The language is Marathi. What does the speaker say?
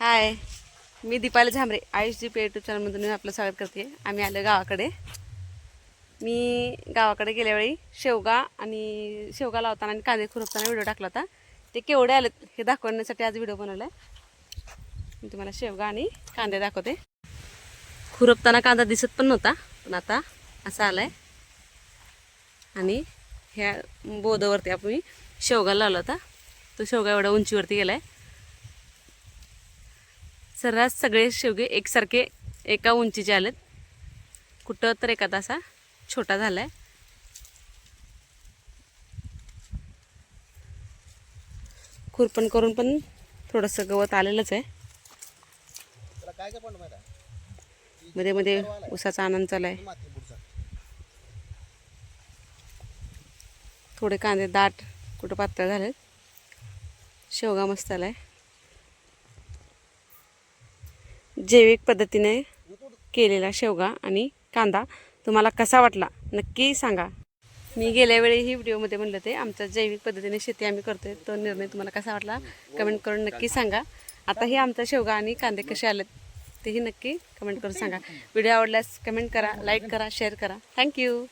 हाय मी दीपाली झांबरे आयुष जी पे यूट्यूब चॅनलमधून आपलं स्वागत करते. आम्ही आलो गावाकडे. मी गावाकडे गेल्यावेळी शेवगा आणि शेवगा लावताना आणि कांदे खुरपताना व्हिडिओ टाकला होता. ते केवढे आलेत हे दाखवण्यासाठी आज व्हिडिओ बनवला आहे मी तुम्हाला शेवगा आणि कांदे दाखवते. खुरपताना कांदा दिसत पण नव्हता पण आता असा आला आहे आणि ह्या बोधवरती आपण शेवगा लावला होता. तो शेवगा एवढ्या उंचीवरती गेला आहे सर्रास सगळे शेवगे एकसारखे एका उंचीचे आलेत. कुठं तर एखादा असा छोटा झाला आहे खुरपण करून पण थोडंसं गवत आलेलंच आहे. आहे? मध्ये मध्ये उसाचा आनंद चालू आहे. थोडे कांदे दाट कुठं पातळ झाले शेवगा मस्त आलाय. जैविक पद्धतीने केलेला शेवगा आणि कांदा. तुम्हाला कसा वाटला नक्की सांगा. मी गेल्या वेळी ही व्हिडिओमध्ये म्हणलं ते आमच्या जैविक पद्धतीने शेती आम्ही करतोय तो निर्णय तुम्हाला कसा वाटला? कमेंट करून नक्की सांगा. आता हे आमचा शेवगा आणि कांदे कसे आले तेही नक्की कमेंट करून सांगा. व्हिडिओ आवडल्यास कमेंट करा लाईक करा शेअर करा. थँक्यू